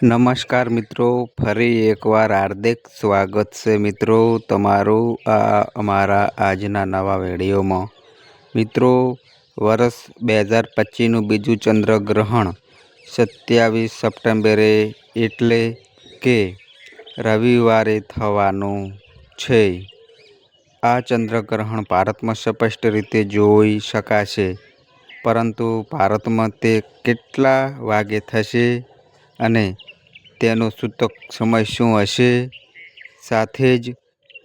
નમસ્કાર મિત્રો, ફરી એકવાર હાર્દિક સ્વાગત છે મિત્રો તમારું આ અમારા આજના નવા વિડીયોમાં. મિત્રો, વર્ષ બે હજાર પચીસનું બીજું ચંદ્રગ્રહણ સત્યાવીસ સપ્ટેમ્બરે એટલે કે રવિવારે થવાનું છે. આ ચંદ્રગ્રહણ ભારતમાં સ્પષ્ટ રીતે જોઈ શકાશે, પરંતુ ભારતમાં તે કેટલા વાગે થશે અને તેનો સૂતક સમય શું હશે? સાથે જ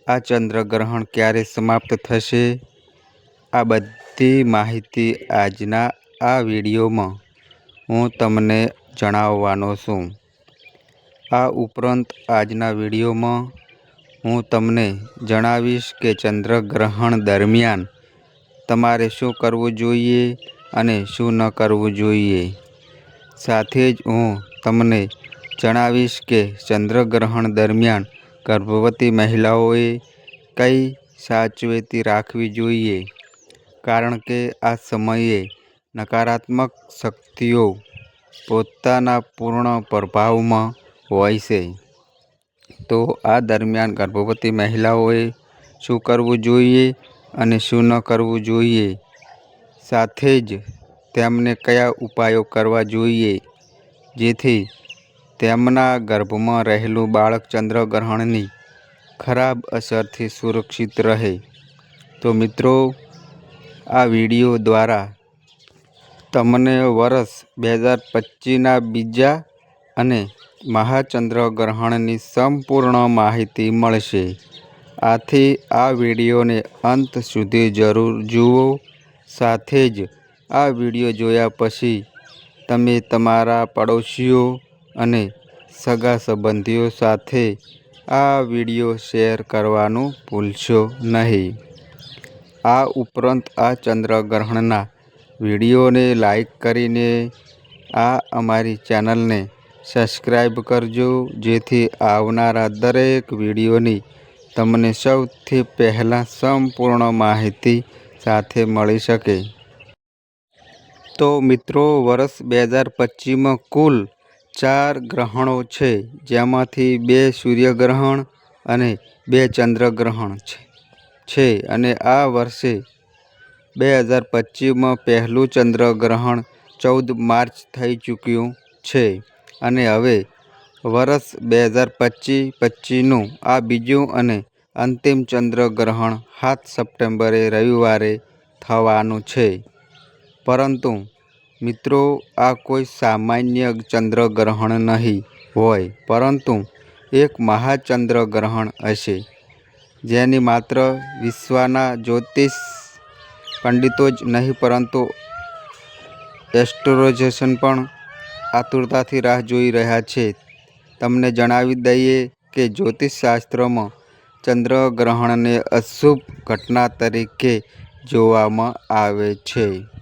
આ ચંદ્રગ્રહણ ક્યારે સમાપ્ત થશે? આ બધી માહિતી આજના આ વિડીયોમાં હું તમને જણાવવાનો છું. આ ઉપરાંત આજના વિડીયોમાં હું તમને જણાવીશ કે ચંદ્રગ્રહણ દરમિયાન તમારે શું કરવું જોઈએ અને શું ન કરવું જોઈએ. સાથે જ હું તમને જણાવીશ કે ચંદ્રગ્રહણ દરમિયાન ગર્ભવતી મહિલાઓએ કઈ સાચવેતી રાખવી જોઈએ? કારણ કે આ સમયે નકારાત્મક શક્તિઓ પોતાના પૂર્ણ પ્રભાવમાં હોય છે. તો આ દરમિયાન ગર્ભવતી મહિલાઓએ શું કરવું જોઈએ અને શું ન કરવું જોઈએ? સાથે જ તેમને કયા ઉપાયો કરવા જોઈએ? જેથી તેમના ગર્ભમાં રહેલું બાળક ચંદ્રગ્રહણની ખરાબ અસરથી સુરક્ષિત રહે. તો મિત્રો, આ વીડિયો દ્વારા તમને વર્ષ બે હજાર પચીસના બીજા અને મહાચંદ્રગ્રહણની સંપૂર્ણ માહિતી મળશે. આથી આ વિડીયોને અંત સુધી જરૂર જુઓ. સાથે જ આ વીડિયો જોયા પછી તમે તમારા પડોશીઓ અને સગા સંબંધીઓ સાથે આ વીડિયો શેર કરવાનું ભૂલશો નહીં. આ ઉપરાંત આ ચંદ્રગ્રહણના વિડીયોને લાઈક કરીને આ અમારી ચેનલને સબસ્ક્રાઈબ કરજો, જેથી આવનારા દરેક વિડીયોની તમને સૌથી પહેલાં સંપૂર્ણ માહિતી સાથે મળી શકે. તો મિત્રો, વર્ષ બે હજાર પચીસમાં કુલ ચાર ગ્રહણો છે, જેમાંથી બે સૂર્યગ્રહણ અને બે ચંદ્રગ્રહણ છે. અને આ વર્ષે બે હજાર પચીસમાં પહેલું ચંદ્રગ્રહણ ચૌદ માર્ચ થઈ ચૂક્યું છે, અને હવે વર્ષ બે હજાર પચીસ પચીસનું આ બીજું અને અંતિમ ચંદ્રગ્રહણ સાત સપ્ટેમ્બરે રવિવારે થવાનું છે. પરંતુ મિત્રો, આ કોઈ સામાન્ય ચંદ્રગ્રહણ નહીં હોય, પરંતુ એક મહાચંદ્રગ્રહણ હશે, જેની માત્ર વિશ્વના જ્યોતિષ પંડિતો જ નહીં, પરંતુ એસ્ટ્રોલોજર્સ પણ આતુરતાથી રાહ જોઈ રહ્યા છે. તમને જણાવી દઈએ કે જ્યોતિષશાસ્ત્રમાં ચંદ્રગ્રહણને અશુભ ઘટના તરીકે જોવામાં આવે છે.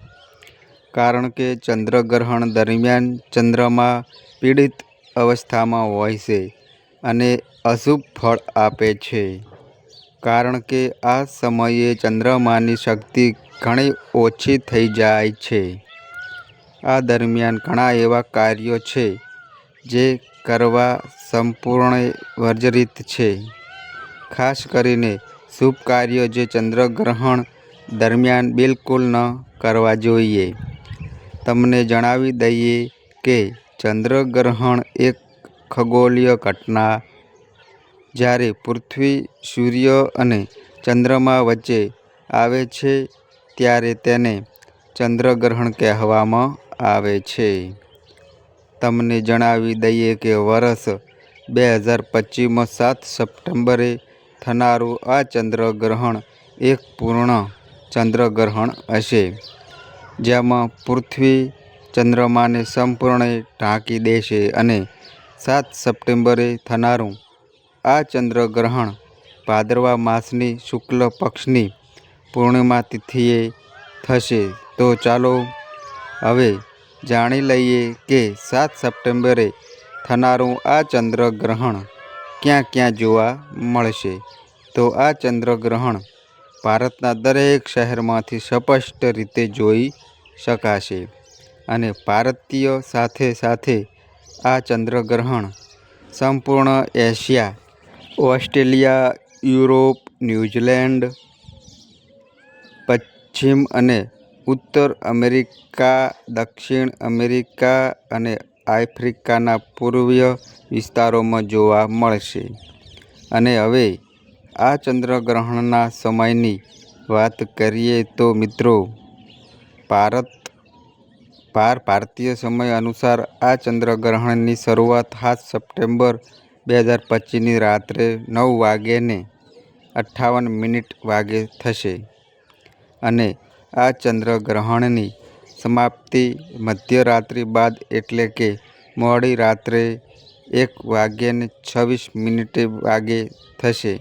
કારણ કે ચંદ્રગ્રહણ દરમિયાન ચંદ્રમા પીડિત અવસ્થામાં હોય છે અને અશુભ ફળ આપે છે. કારણ કે આ સમયે ચંદ્રમાની શક્તિ ઘણી ઓછી થઈ જાય છે. આ દરમિયાન ઘણા એવા કાર્યો છે જે કરવા સંપૂર્ણ વર્જરિત છે. ખાસ કરીને શુભ કાર્યો જે ચંદ્રગ્રહણ દરમિયાન બિલકુલ ન કરવા જોઈએ. તમને જણાવી દઈએ કે ચંદ્રગ્રહણ એક ખગોલીય ઘટના. જ્યારે પૃથ્વી, સૂર્ય અને ચંદ્રમા વચ્ચે આવે છે, ત્યારે તેને ચંદ્રગ્રહણ કહેવામાં આવે છે. તમને જણાવી દઈએ કે વર્ષ બે હજાર પચીસમાં સાત સપ્ટેમ્બરે થનારું આ ચંદ્રગ્રહણ એક પૂર્ણ ચંદ્રગ્રહણ હશે. જેમાં પૃથ્વી ચંદ્રમાને સંપૂર્ણે ઢાંકી દેશે અને સાત સપ્ટેમ્બરે થનારું આ ચંદ્રગ્રહણ ભાદરવા માસની શુક્લ પક્ષની પૂર્ણિમા તિથિએ થશે. તો ચાલો હવે જાણી લઈએ કે સાત સપ્ટેમ્બરે થનારું આ ચંદ્રગ્રહણ ક્યાં ક્યાં જોવા મળશે. તો આ ચંદ્રગ્રહણ ભારતના દરેક શહેરમાંથી સ્પષ્ટ રીતે જોઈ શકાશે અને ભારતીય સાથે સાથે આ ચંદ્રગ્રહણ સંપૂર્ણ એશિયા, ઓસ્ટ્રેલિયા, યુરોપ, ન્યૂઝીલેન્ડ, પશ્ચિમ અને ઉત્તર અમેરિકા, દક્ષિણ અમેરિકા અને આફ્રિકાના પૂર્વીય વિસ્તારોમાં જોવા મળશે. અને હવે આ ચંદ્રગ્રહણના સમયની વાત કરીએ તો મિત્રો, ભારત, ભાર ભારતીય સમય અનુસાર આ ચંદ્રગ્રહણની શરૂઆત સાત સપ્ટેમ્બર બે હજાર પચીસની રાત્રે નવ વાગ્યે અઠ્ઠાવન મિનિટ વાગે થશે અને આ ચંદ્રગ્રહણની સમાપ્તિ મધ્યરાત્રિ બાદ એટલે કે મોડી રાત્રે એક વાગ્યે છવ્વીસ મિનિટે વાગે થશે.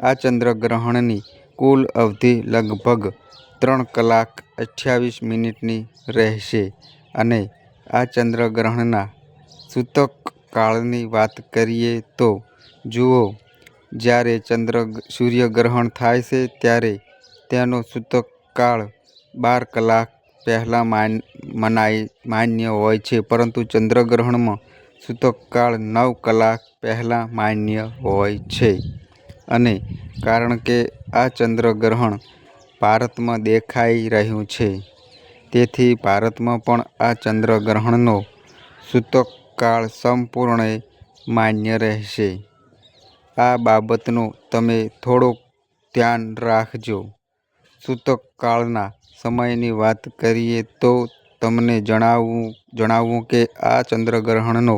આ ચંદ્રગ્રહણની કુલ અવધિ લગભગ ત્રણ કલાક અઠ્યાવીસ મિનિટની રહેશે અને આ ચંદ્રગ્રહણના સૂતક કાળની વાત કરીએ તો જુઓ, જ્યારે ચંદ્ર સૂર્યગ્રહણ થાય છે ત્યારે તેનો સૂતક કાળ બાર કલાક પહેલાં માન, મનાય, માન્ય હોય છે, પરંતુ ચંદ્રગ્રહણમાં સૂતક કાળ નવ કલાક પહેલાં માન્ય હોય છે. અને કારણ કે આ ચંદ્રગ્રહણ ભારતમાં દેખાઈ રહ્યું છે, તેથી ભારતમાં પણ આ ચંદ્રગ્રહણનો સૂતક કાળ સંપૂર્ણ માન્ય રહેશે. આ બાબતનું તમે થોડુંક ધ્યાન રાખજો. સૂતક કાળના સમયની વાત કરીએ તો તમને જણાવવું જણાવવું કે આ ચંદ્રગ્રહણનો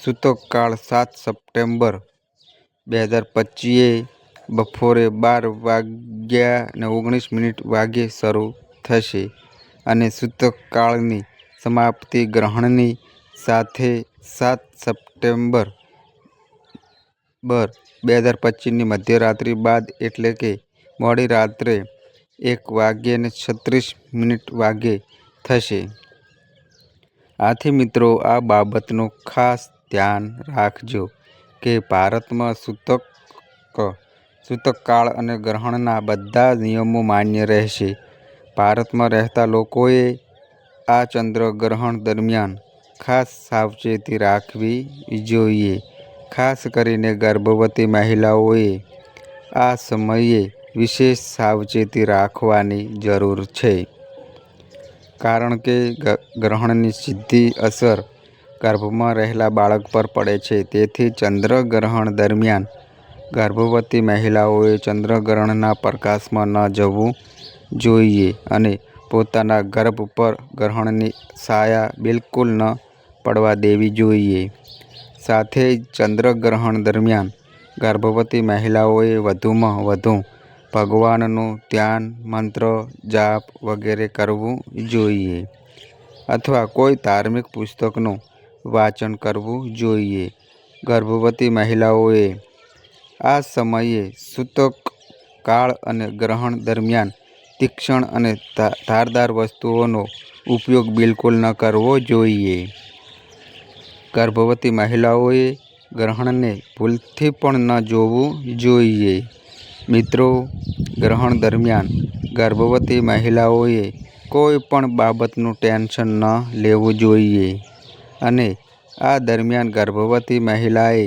સૂતક કાળ સાત સપ્ટેમ્બર બે હજાર પચીએ બપોરે બાર વાગ્યા ને ઓગણીસ મિનિટ વાગ્યે શરૂ થશે અને સૂતકાળની સમાપ્તિ ગ્રહણની સાથે સાત સપ્ટેમ્બર બર બે હજાર પચીસની મધ્યરાત્રિ બાદ એટલે કે મોડી રાત્રે એક વાગ્યે છત્રીસ મિનિટ વાગે થશે. આથી મિત્રો, આ બાબતનું ખાસ ધ્યાન રાખજો. કે ભારતમાં સૂતક સૂતક કાળ અને ગ્રહણના બધા નિયમો માન્ય રહેશે. ભારતમાં રહેતા લોકોએ આ ચંદ્રગ્રહણ દરમિયાન ખાસ સાવચેતી રાખવી જોઈએ, ખાસ કરીને ગર્ભવતી મહિલાઓએ આ સમયે વિશેષ સાવચેતી રાખવાની જરૂર છે. કારણ કે ગ્રહણની સીધી અસર ગર્ભમાં રહેલા બાળક પર પડે છે. તેથી ચંદ્રગ્રહણ દરમિયાન ગર્ભવતી મહિલાઓએ ચંદ્રગ્રહણના પ્રકાશમાં ન જવું જોઈએ અને પોતાના ગર્ભ પર ગ્રહણની છાયા બિલકુલ ન પડવા દેવી જોઈએ. સાથે ચંદ્રગ્રહણ દરમિયાન ગર્ભવતી મહિલાઓએ વધુમાં વધુ ભગવાનનું ધ્યાન, મંત્ર, જાપ વગેરે કરવું જોઈએ. અથવા કોઈ ધાર્મિક પુસ્તકનું વાંચન કરવું જોઈએ. ગર્ભવતી મહિલાઓએ આ સમયે સૂતક કાળ અને ગ્રહણ દરમિયાન તીક્ષ્ણ અને ધારદાર વસ્તુઓનો ઉપયોગ બિલકુલ ન કરવો જોઈએ. ગર્ભવતી મહિલાઓએ ગ્રહણને ભૂલથી પણ ન જોવું જોઈએ. મિત્રો, ગ્રહણ દરમિયાન ગર્ભવતી મહિલાઓએ કોઈ પણ બાબતનું ટેન્શન ન લેવું જોઈએ. અને આ દરમિયાન ગર્ભવતી મહિલાએ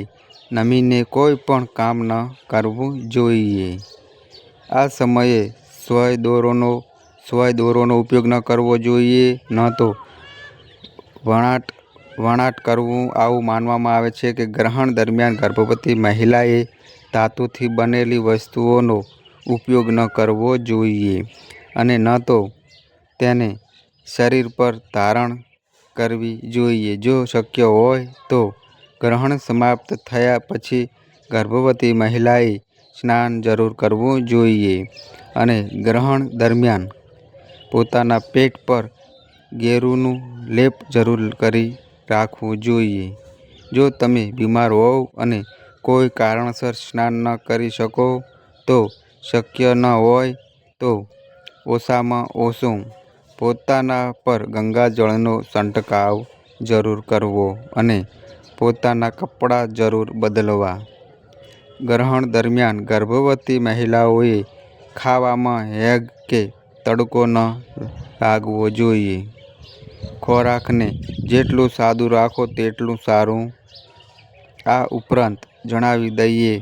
નમીને કોઈ પણ કામ ન કરવું જોઈએ. આ સમયે સ્વય દોરોનો સ્વય દોરોનો ઉપયોગ ન કરવો જોઈએ, ન તો વણાટ વણાટ કરવું આવું માનવામાં આવે છે કે ગ્રહણ દરમિયાન ગર્ભવતી મહિલાએ ધાતુથી બનેલી વસ્તુઓનો ઉપયોગ ન કરવો જોઈએ અને ન તો તેને શરીર પર ધારણ કરવી જોઈએ. જો શક્ય હોય તો ગ્રહણ સમાપ્ત થયા પછી ગર્ભવતી મહિલાએ સ્નાન જરૂર કરવું જોઈએ અને ગ્રહણ દરમિયાન પોતાના પેટ પર ગેરુનું લેપ જરૂર કરી રાખવું જોઈએ. જો તમે બીમાર હોવ અને કોઈ કારણસર સ્નાન ન કરી શકો તો શક્ય ન હોય તો ઓછામાં ઓછું પોતાના પર ગંગાજળનો છંટકાવ જરૂર કરવો અને પોતાના કપડાં જરૂર બદલવા. ગ્રહણ દરમિયાન ગર્ભવતી મહિલાઓએ ખાવામાં હેગ કે તડકો ન લાગવો જોઈએ. ખોરાકને જેટલું સાદું રાખો તેટલું સારું. આ ઉપરાંત જણાવી દઈએ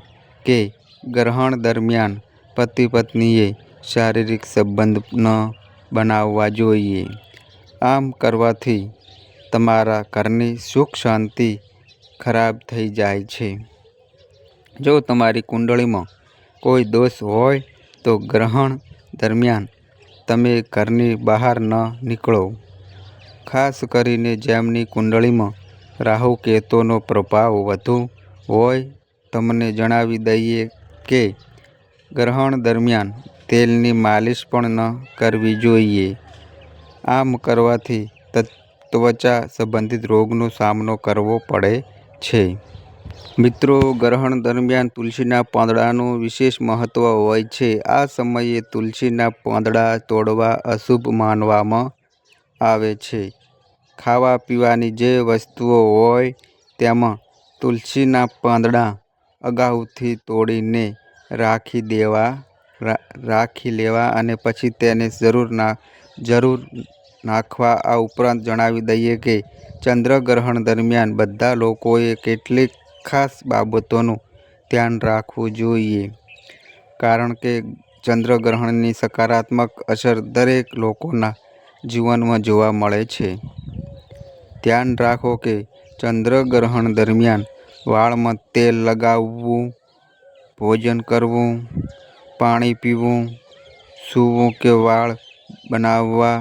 કે ગ્રહણ દરમિયાન પતિ પત્નીએ શારીરિક સંબંધ ન બનાવવા જોઈએ. આમ કરવાથી તમારા ઘરની સુખ શાંતિ ખરાબ થઈ જાય છે. જો તમારી કુંડળીમાં કોઈ દોષ હોય તો ગ્રહણ દરમિયાન તમે ઘરની બહાર ન નીકળો. ખાસ કરીને જેમની કુંડળીમાં રાહુ કેતુનો પ્રભાવ વધુ હોય, તમને જણાવી દઈએ કે ગ્રહણ દરમિયાન તેલની માલિશ પણ ન કરવી જોઈએ. આમ કરવાથી ત્વચા સંબંધિત રોગનો સામનો કરવો પડે છે. મિત્રો, ગ્રહણ દરમિયાન તુલસીના પાંદડાનું વિશેષ મહત્ત્વ હોય છે. આ સમયે તુલસીના પાંદડા તોડવા અશુભ માનવામાં આવે છે. ખાવા પીવાની જે વસ્તુઓ હોય તેમાં તુલસીના પાંદડા અગાઉથી તોડીને રાખી દેવા રાખી લેવા અને પછી તેને જરૂર ના, જરૂર નાખવા આ ઉપરાંત જણાવી દઈએ કે, ચંદ્રગ્રહણ દરમિયાન બધા લોકોએ કેટલીક ખાસ બાબતોનું ધ્યાન રાખવું જોઈએ. કારણ કે ચંદ્રગ્રહણની સકારાત્મક અસર દરેક લોકોના જીવનમાં જોવા મળે છે. ધ્યાન રાખો કે, ચંદ્રગ્રહણ દરમિયાન વાળમાં તેલ લગાવવું, ભોજન કરવું પાણી પીવું, સૂવું કે વાળ બનાવવા,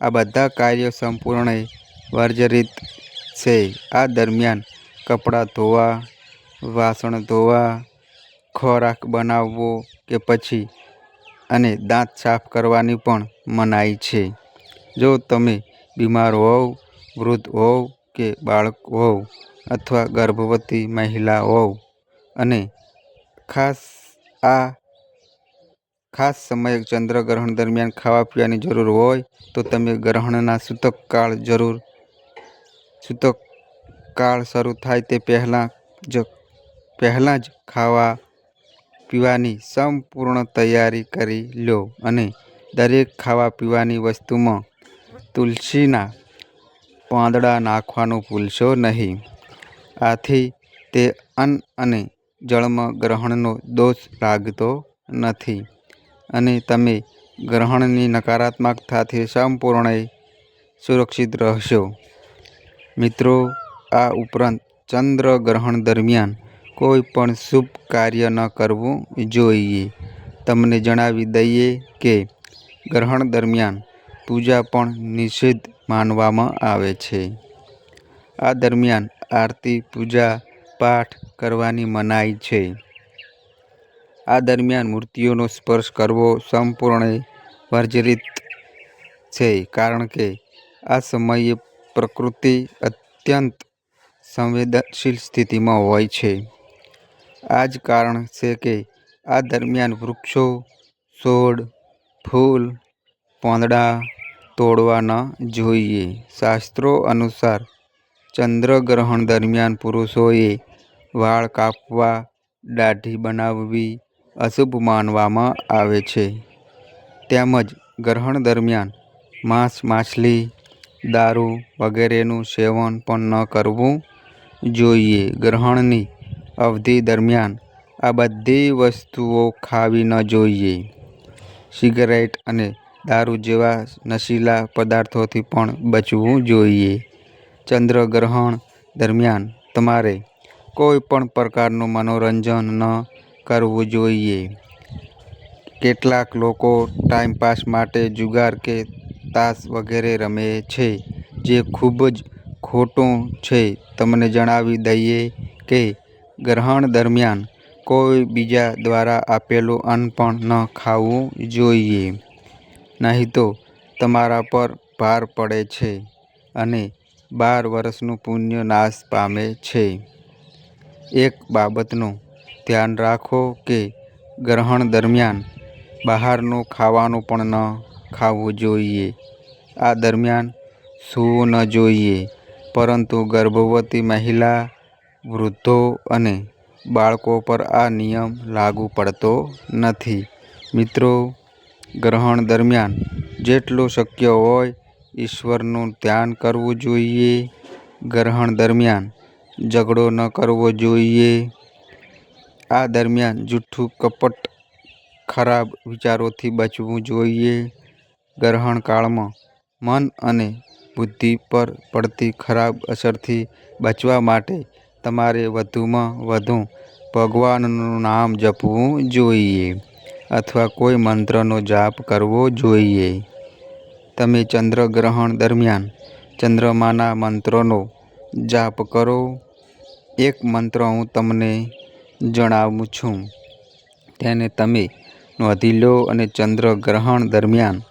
આ બધા કાર્યો સંપૂર્ણ વર્જરિત છે. આ દરમિયાન કપડાં ધોવા, વાસણ ધોવા, ખોરાક બનાવવો કે પછી અને દાંત સાફ કરવાની પણ મનાઈ છે. જો તમે બીમાર હોવ, વૃદ્ધ હોવ કે બાળક હોવ અથવા ગર્ભવતી મહિલા હોવ અને ખાસ આ ખાસ સમયે ચંદ્રગ્રહણ દરમિયાન ખાવા પીવાની જરૂર હોય, તો તમે ગ્રહણના સૂતક કાળ જરૂર સૂતક કાળ શરૂ થાય તે પહેલાં જ પહેલાં જ ખાવા પીવાની સંપૂર્ણ તૈયારી કરી લો અને દરેક ખાવા પીવાની વસ્તુમાં તુલસીના પાંદડા નાખવાનું ભૂલશો નહીં. આથી તે અન્ન અને જળમાં ગ્રહણનો દોષ લાગતો નથી. અને તમે ગ્રહણની નકારાત્મકતાથી સંપૂર્ણ સુરક્ષિત રહેશો. મિત્રો, આ ઉપરાંત ચંદ્ર ગ્રહણ દરમિયાન કોઈ પણ શુભ કાર્ય ન કરવું જોઈએ. તમને જણાવી દઈએ કે ગ્રહણ દરમિયાન પૂજા પણ નિષિદ્ધ માનવામાં આવે છે. આ દરમિયાન આરતી, પૂજા પાઠ કરવાની મનાઈ છે. આ દરમિયાન મૂર્તિઓનો સ્પર્શ કરવો સંપૂર્ણ વર્જિત છે કારણ કે આ સમયે પ્રકૃતિ અત્યંત સંવેદનશીલ સ્થિતિમાં હોય છે. આ જ કારણ છે કે આ દરમિયાન વૃક્ષો, છોડ, ફૂલ, પાંદડા તોડવા ન જોઈએ. શાસ્ત્રો અનુસાર ચંદ્રગ્રહણ દરમિયાન પુરુષોએ વાળ કાપવા, દાઢી બનાવવી અશુભ માનવામાં આવે છે. તેમજ ગ્રહણ દરમિયાન માંસ, માછલી, દારૂ વગેરેનું સેવન પણ ન કરવું જોઈએ. ગ્રહણની અવધિ દરમિયાન આ બધી વસ્તુઓ ખાવી ન જોઈએ. સિગરેટ અને દારૂ જેવા નશીલા પદાર્થોથી પણ બચવું જોઈએ. ચંદ્રગ્રહણ દરમિયાન તમારે કોઈ પણ પ્રકારનું મનોરંજન ન કરવું જોઈએ. કેટલાક લોકો ટાઈમપાસ માટે જુગાર કે તાસ વગેરે રમે છે, જે ખૂબ જ ખોટું છે. તમને જણાવી દઈએ કે, ગ્રહણ દરમિયાન કોઈ બીજા દ્વારા આપેલું અન્ન પણ ન ખાવું જોઈએ. નહીં તો તમારા પર ભાર પડે છે અને બાર વર્ષનું પુણ્ય નાશ પામે છે. એક બાબતનું ધ્યાન રાખો કે ગ્રહણ દરમિયાન બહારનું ખાવાનું પણ ન ખાવું જોઈએ. આ દરમિયાન સૂવું ન જોઈએ, પરંતુ ગર્ભવતી મહિલા, વૃદ્ધો અને બાળકો પર આ નિયમ લાગુ પડતો નથી. મિત્રો, ગ્રહણ દરમિયાન જેટલું શક્ય હોય ઈશ્વરનું ધ્યાન કરવું જોઈએ. ગ્રહણ દરમિયાન ઝઘડો ન કરવો જોઈએ. આ દરમિયાન જૂઠું કપટ, ખરાબ વિચારોથી બચવું જોઈએ. ગ્રહણ કાળમાં મન અને બુદ્ધિ પર પડતી ખરાબ અસરથી બચવા માટે તમારે વધુમાં વધુ ભગવાનનું નામ જપવું જોઈએ અથવા કોઈ મંત્રનો જાપ કરવો જોઈએ. તમે ચંદ્રગ્રહણ દરમિયાન ચંદ્રમાના મંત્રોનો જાપ કરો. એક મંત્ર હું તમને જણાવું છું. તેને તમે નોંધી લો અને ચંદ્રગ્રહણ દરમિયાન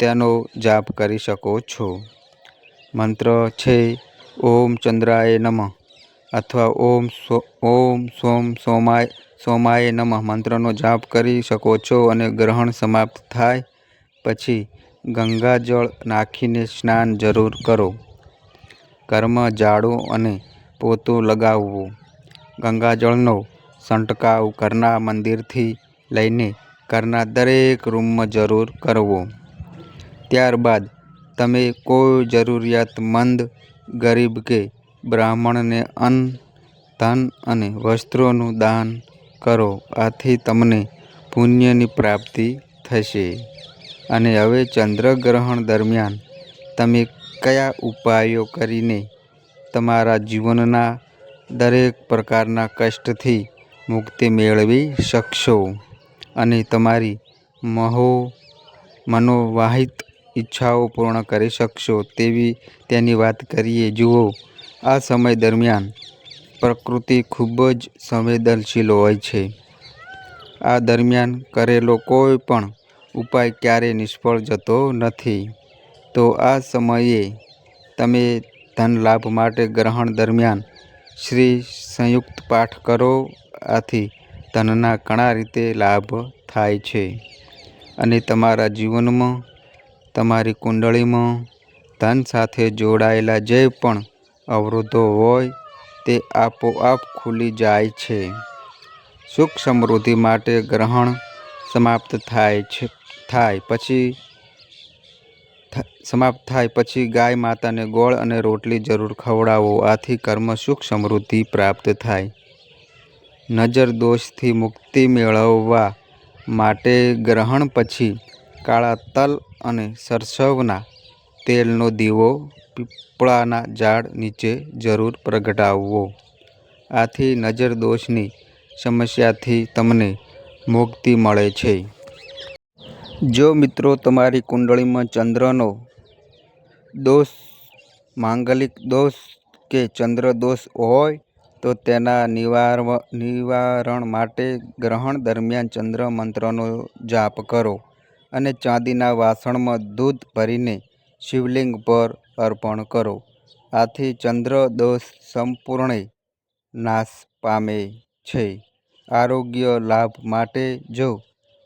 તેનો જાપ કરી શકો છો. મંત્ર છે, ઓમ ચંદ્રાય નમઃ અથવા ઓમ ઓમ સોમ સોમાય સોમાય નમઃ મંત્રનો જાપ કરી શકો છો અને ગ્રહણ સમાપ્ત થાય પછી ગંગાજળ નાખીને સ્નાન જરૂર કરો. કર્મ જાડો અને પોતું લગાવવું. ગંગાજળનો છંટકાવ ઘરના મંદિરથી લઈને ઘરના દરેક રૂમમાં જરૂર કરવો. ત્યારબાદ તમે કોઈ જરૂરિયાતમંદ, ગરીબ કે બ્રાહ્મણને અન્ન, ધન અને વસ્ત્રોનું દાન કરો, આથી તમને પુણ્યની પ્રાપ્તિ થશે. અને હવે ચંદ્રગ્રહણ દરમિયાન તમે કયા ઉપાયો કરીને તમારા જીવનના દરેક પ્રકારના કષ્ટથી મુક્તિ મેળવી શકશો અને તમારી મહો મનોવાહિત ઈચ્છાઓ પૂર્ણ કરી શકશો તેવી તેની વાત કરીએ. જુઓ, આ સમય દરમિયાન પ્રકૃતિ ખૂબ જ સંવેદનશીલ હોય છે. આ દરમિયાન કરેલો કોઈ પણ ઉપાય ક્યારેય નિષ્ફળ જતો નથી. તો આ સમયે તમે ધન લાભ માટે ગ્રહણ દરમિયાન શ્રી સંયુક્ત પાઠ કરો. આથી ધનના ઘણા રીતે લાભ થાય છે. અને તમારા જીવનમાં, તમારી કુંડળીમાં ધન સાથે જોડાયેલા જે પણ અવરોધો હોય, તે આપોઆપ ખુલી જાય છે. સુખ સમૃદ્ધિ માટે ગ્રહણ સમાપ્ત થાય છે, થાય. પછી સમાપ્ત થાય પછી ગાય માતાને ગોળ અને રોટલી જરૂર ખવડાવો. આથી કર્મ સુખ સમૃદ્ધિ પ્રાપ્ત થાય. નજર દોષથી મુક્તિ મેળવવા માટે ગ્રહણ પછી કાળા તલ અને સરસવના તેલનો દીવો પીપળાના ઝાડ નીચે જરૂર પ્રગટાવવો. આથી નજર દોષની સમસ્યાથી તમને મુક્તિ મળે છે. જો મિત્રો તમારી કુંડળીમાં ચંદ્રનો દોષ, માંગલિક દોષ કે ચંદ્ર દોષ હોય, તો તેના નિવાર નિવારણ માટે ગ્રહણ દરમિયાન ચંદ્ર મંત્રનો જાપ કરો અને ચાંદીના વાસણમાં દૂધ ભરીને શિવલિંગ પર અર્પણ કરો. આથી ચંદ્ર દોષ સંપૂર્ણે નાશ પામે છે. આરોગ્ય લાભ માટે જો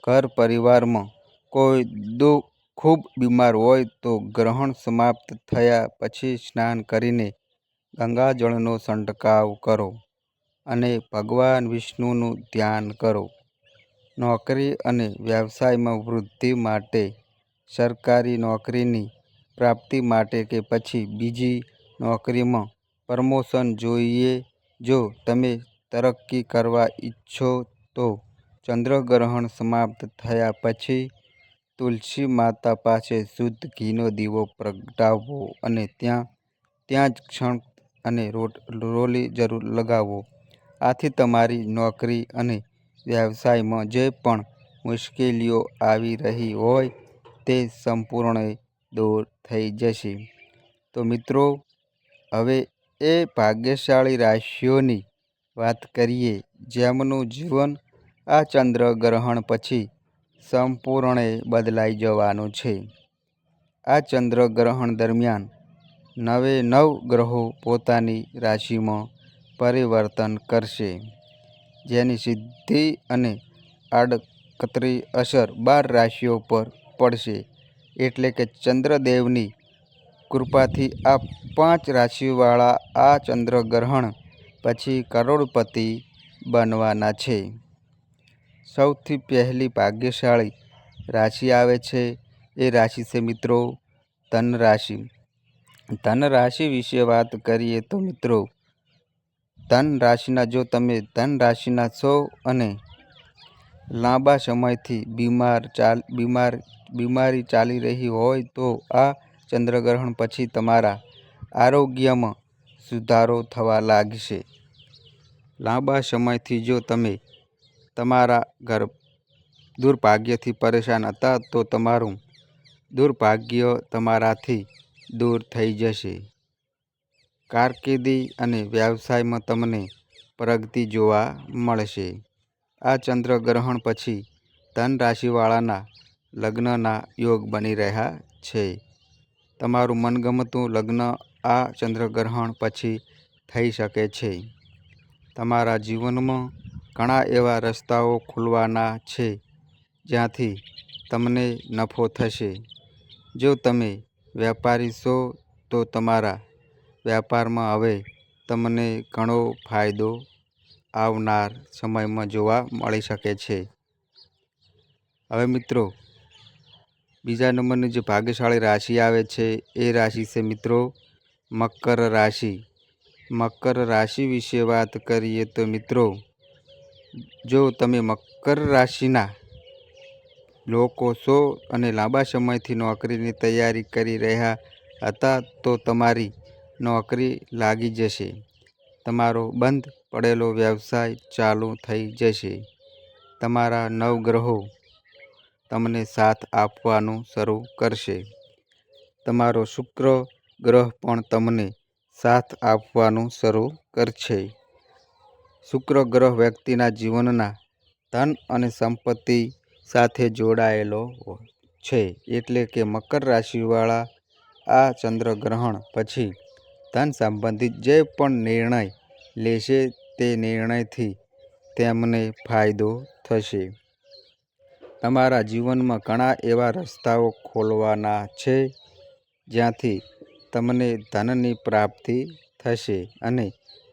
ઘર પરિવારમાં કોઈ દો ખૂબ બીમાર હોય તો ગ્રહણ સમાપ્ત થયા પછી સ્નાન કરીને ગંગાજળનો છંટકાવ કરો અને ભગવાન વિષ્ણુનું ધ્યાન કરો. નોકરી અને વ્યવસાયમાં વૃદ્ધિ માટે, સરકારી નોકરીની પ્રાપ્તિ માટે કે પછી બીજી નોકરીમાં પ્રમોશન જોઈએ. જો તમે તરક્કી કરવા ઈચ્છો તો ચંદ્રગ્રહણ સમાપ્ત થયા પછી તુલસી માતા પાસે શુદ્ધ ઘીનો દીવો પ્રગટાવવો અને ત્યાં ત્યાં જ ક્ષણ અને રોલી જરૂર લગાવો. આથી તમારી નોકરી અને વ્યવસાયમાં જે પણ મુશ્કેલીઓ આવી રહી હોય તે સંપૂર્ણ દૂર થઈ જશે. તો મિત્રો, હવે એ ભાગ્યશાળી રાશિઓની વાત કરીએ. જેમનું જીવન આ ચંદ્ર ગ્રહણ પછી સંપૂર્ણે બદલાઈ જવાનું છે. આ ચંદ્રગ્રહણ દરમિયાન નવે નવ ગ્રહો પોતાની રાશિમાં પરિવર્તન કરશે, જેની સિદ્ધિ અને આડકતરી અસર બાર રાશિઓ પર પડશે. એટલે કે ચંદ્રદેવની કૃપાથી આ પાંચ રાશિવાળા આ ચંદ્રગ્રહણ પછી કરોડપતિ બનવાના છે. સૌથી પહેલી ભાગ્યશાળી રાશિ આવે છે એ રાશિ છે મિત્રો ધન રાશિ. ધન રાશિ વિશે વાત કરીએ તો મિત્રો, ધન રાશિના જો તમે ધન રાશિના છો અને લાંબા સમયથી બીમાર ચાલ, બીમાર, બીમારી ચાલી રહી હોય તો આ ચંદ્રગ્રહણ પછી તમારા આરોગ્યમાં સુધારો થવા લાગશે. લાંબા સમયથી જો તમે તમારા ઘર દુર્ભાગ્યથી પરેશાન હતા તો તમારું દુર્ભાગ્ય તમારાથી દૂર થઈ જશે. કારકિર્દી અને વ્યવસાયમાં તમને પ્રગતિ જોવા મળશે. આ ચંદ્રગ્રહણ પછી ધન રાશિવાળાના લગ્નના યોગ બની રહ્યા છે. તમારું મનગમતું લગ્ન આ ચંદ્રગ્રહણ પછી થઈ શકે છે. તમારા જીવનમાં ઘણા એવા રસ્તાઓ ખુલવાના છે જ્યાંથી તમને નફો થશે. જો તમે વેપારી છો, તો તમારા વેપારમાં હવે તમને ઘણો ફાયદો આવનાર સમયમાં જોવા મળી શકે છે. હવે મિત્રો, બીજા નંબરની જે ભાગ્યશાળી રાશિ આવે છે, એ રાશિ છે મિત્રો, મકર રાશિ. મકર રાશિ વિશે વાત કરીએ તો મિત્રો જો તમે મકર રાશિના લોકો છો અને લાંબા સમયથી નોકરીની તૈયારી કરી રહ્યા હતા, તો તમારી નોકરી લાગી જશે. તમારો બંધ પડેલો વ્યવસાય ચાલુ થઈ જશે. તમારા નવગ્રહો તમને સાથ આપવાનું શરૂ કરશે. તમારો શુક્ર ગ્રહ પણ તમને સાથ આપવાનું શરૂ કરશે. શુક્ર ગ્રહ વ્યક્તિના જીવનના ધન અને સંપત્તિ સાથે જોડાયેલો છે એટલે કે મકર રાશિવાળા આ ચંદ્રગ્રહણ પછી ધન સંબંધિત જે પણ નિર્ણય લેશે તે નિર્ણયથી તેમને ફાયદો થશે. તમારા જીવનમાં ઘણા એવા રસ્તાઓ ખોલવાના છે જ્યાંથી તમને ધનની પ્રાપ્તિ થશે અને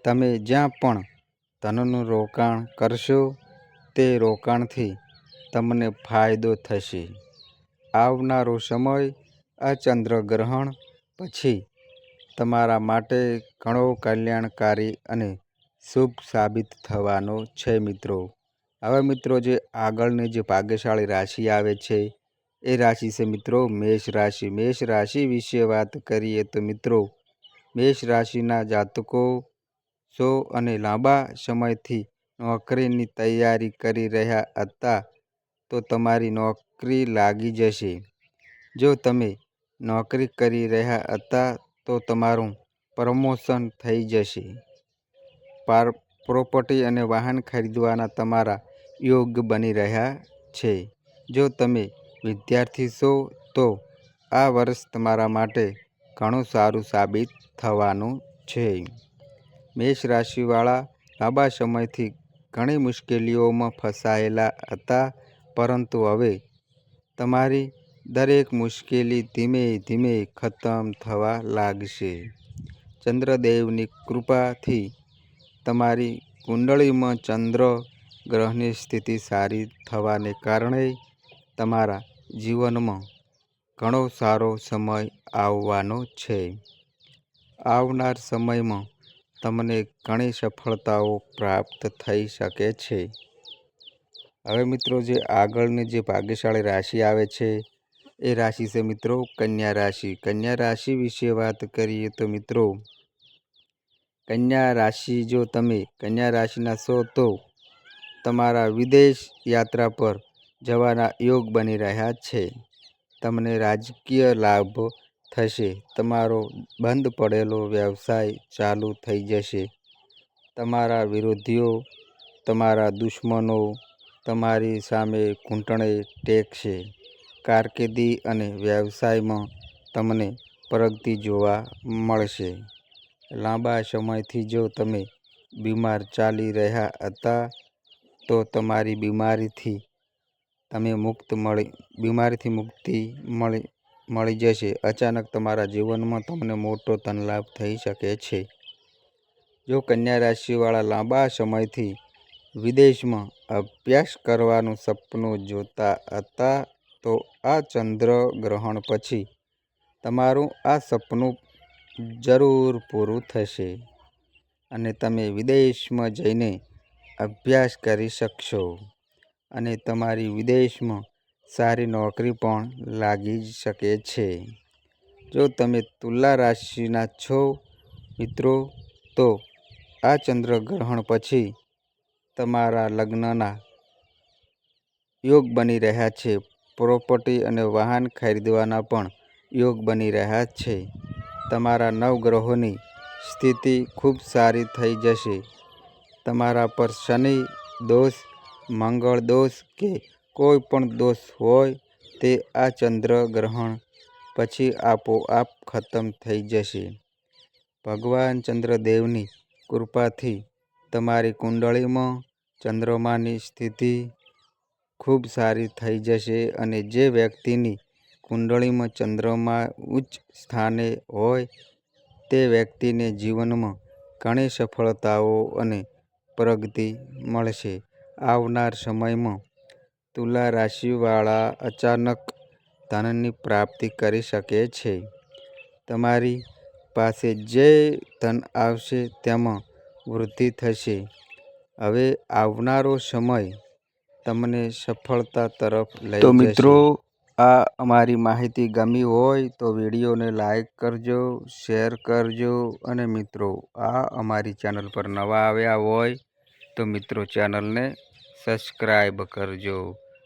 તમે જ્યાં પણ ધનનું રોકાણ કરશો તે રોકાણથી તમને ફાયદો થશે. આવનારો સમય આ ચંદ્રગ્રહણ પછી તમારા માટે ઘણો કલ્યાણકારી અને શુભ સાબિત થવાનો છે મિત્રો. હવે મિત્રો જે આગળની જે ભાગ્યશાળી રાશિ આવે છે, એ રાશિ છે મિત્રો મેષ રાશિ. મેષ રાશિ વિશે વાત કરીએ તો મિત્રો, મેષ રાશિના જાતકો સો અને લાંબા સમયથી નોકરીની તૈયારી કરી રહ્યા હતા, તો તમારી નોકરી લાગી જશે. જો તમે નોકરી કરી રહ્યા હતા, તો તમારું પ્રમોશન થઈ જશે. પાર, પ્રોપર્ટી અને વાહન ખરીદવાના તમારા યોગ બની રહ્યા છે. જો તમે વિદ્યાર્થી છો, તો આ વર્ષ તમારા માટે ઘણું સારું સાબિત થવાનું છે. મેષ રાશિવાળા લાંબા સમયથી ઘણી મુશ્કેલીઓમાં ફસાયેલા હતા, પરંતુ હવે તમારી દરેક મુશ્કેલી ધીમે ધીમે ખતમ થવા લાગશે. ચંદ્રદેવની કૃપાથી તમારી કુંડળીમાં ચંદ્ર ગ્રહની સ્થિતિ સારી થવાને કારણે તમારા જીવનમાં ઘણો સારો સમય આવવાનો છે. આવનાર સમયમાં તમને ઘણી સફળતાઓ પ્રાપ્ત થઈ શકે છે. હવે મિત્રો જે આગળની જે ભાગ્યશાળી રાશિ આવે છે, એ રાશિ છે મિત્રો કન્યા રાશિ. કન્યા રાશિ વિશે વાત કરીએ તો મિત્રો, કન્યા રાશિ જો તમે, કન્યા રાશિના છો તો તમારા વિદેશ યાત્રા પર જવાના યોગ બની રહ્યા છે. તમને રાજકીય લાભ થશે. તમારો બંધ પડેલો વ્યવસાય ચાલુ થઈ જશે. તમારા વિરોધીઓ તમારા દુશ્મનો તમારી સામે ઘૂંટણે ટેકશે. કારકિર્દી અને વ્યવસાયમાં તમને પ્રગતિ જોવા મળશે. લાંબા સમયથી જો તમે બીમાર ચાલી રહ્યા હતા, તો તમારી બીમારીથી તમે મુક્ત મળી, બીમારીથી મુક્તિ મળી મળી જશે. અચાનક તમારા જીવનમાં તમને મોટો ધનલાભ થઈ શકે છે. જો કન્યા રાશિવાળા લાંબા સમયથી વિદેશમાં અભ્યાસ કરવાનું સપનું જોતા હતા, તો આ ચંદ્ર ગ્રહણ પછી તમારું આ સપનું જરૂર પૂરું થશે અને તમે વિદેશમાં જઈને અભ્યાસ કરી શકશો. અને તમારી વિદેશમાં સારી નોકરી પણ લાગી શકે છે. જો તમે તુલા રાશિના છો મિત્રો, તો આ ચંદ્રગ્રહણ પછી તમારા લગ્નના યોગ બની રહ્યા છે. પ્રોપર્ટી અને વાહન ખરીદવાના પણ યોગ બની રહ્યા છે. તમારા નવગ્રહોની સ્થિતિ ખૂબ સારી થઈ જશે. તમારા પર શનિ દોષ, મંગળ દોષ કે કોઈ પણ દોષ હોય તે આ ચંદ્રગ્રહણ પછી આપોઆપ ખતમ થઈ જશે. ભગવાન ચંદ્રદેવની કૃપાથી તમારી કુંડળીમાં ચંદ્રમાની સ્થિતિ ખૂબ સારી થઈ જશે અને જે વ્યક્તિની કુંડળીમાં ચંદ્રમા ઉચ્ચ સ્થાને હોય તે વ્યક્તિને જીવનમાં ઘણી સફળતાઓ અને પ્રગતિ મળશે. આવનાર સમયમાં તુલા રાશિવાળા અચાનક ધનની પ્રાપ્તિ કરી શકે છે. તમારી પાસે જે ધન આવશે તેમાં વૃદ્ધિ થશે. હવે આવનારો સમય તમને સફળતા તરફ લઈ તો મિત્રો આ અમારી માહિતી ગમી હોય તો વિડીયોને લાઈક કરજો શેર કરજો અને મિત્રો આ અમારી ચેનલ પર નવા આવ્યા હોય તો મિત્રો ચેનલને સબસ્ક્રાઈબ કરજો.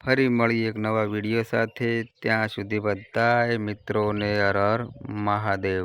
ફરી મળીએ એક નવા વીડિયો સાથે. ત્યાં સુધી બધાએ મિત્રોને હર હર મહાદેવ.